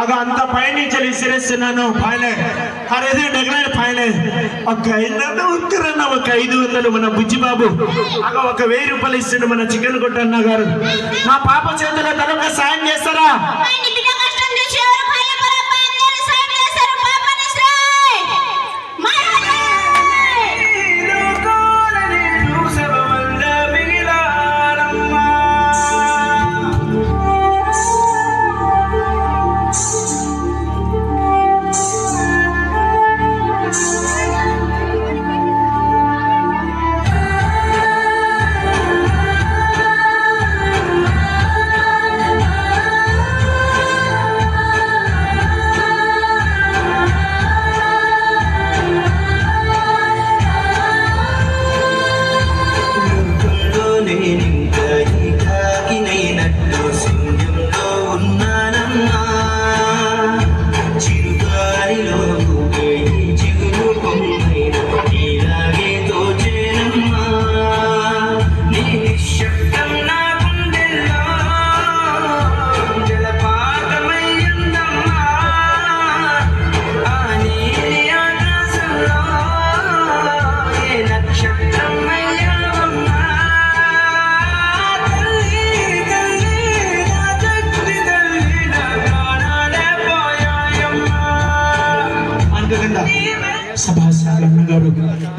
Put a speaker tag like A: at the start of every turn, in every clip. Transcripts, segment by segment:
A: ಆಗ ಅಂತ ಪಯಣಿಂಚಲಿ ಶಿರಸ್ಸು ನಾನು ಪಾಯನೆ హరేది డగనాడు పాయనే ఒక ఐదు ఉత్తరన్న ఒక ఐదు వందలు మన బుజ్జిబాబు ఆగ ఒక వెయ్యి రూపాయలు ఇస్తుండు మన చికెన్ కొట్టన్న గారు నా పాప చేతిలో తనొక సాయం చేస్తారా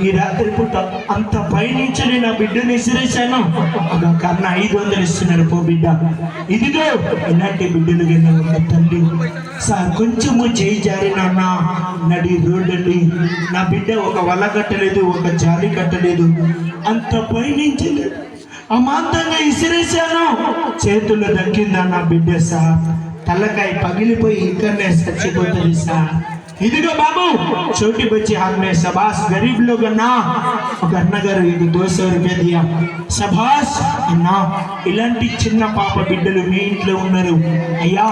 B: ఈ
A: రాత్రి పూట అంత పైనుంచి నేను ఆ బిడ్డని విసిరేశాను. ఒక అన్న ఐదు వందలు ఇస్తున్నారు పో బిడ్డ. ఇదిగో ఇలాంటి బిడ్డలు కింద ఉన్న సార్ కొంచెము చేయి జారినాన్న నడి రోడ్డండి నా బిడ్డ ఒక వల కట్టలేదు ఒక జాలి కట్టలేదు. అంత పైనుంచి అమాంతంగా ఇసిరేశాను చేతుల్లో దక్కిందా నా బిడ్డ సార్? తలకాయ పగిలిపోయి ఇక్కడనే చచ్చిపోతుంది సార్. ఇదిగో బాబు छोटी बच्ची हाथ में शबाश गरीब लोग ना ఒక అన్నగారు ఇది దో సో రూపాయ దియా శబాష్ అన్నా ఇలాంటి చిన్న పాప బిడ్డలు మీ ఇంట్లో ఉన్నారు అయ్యా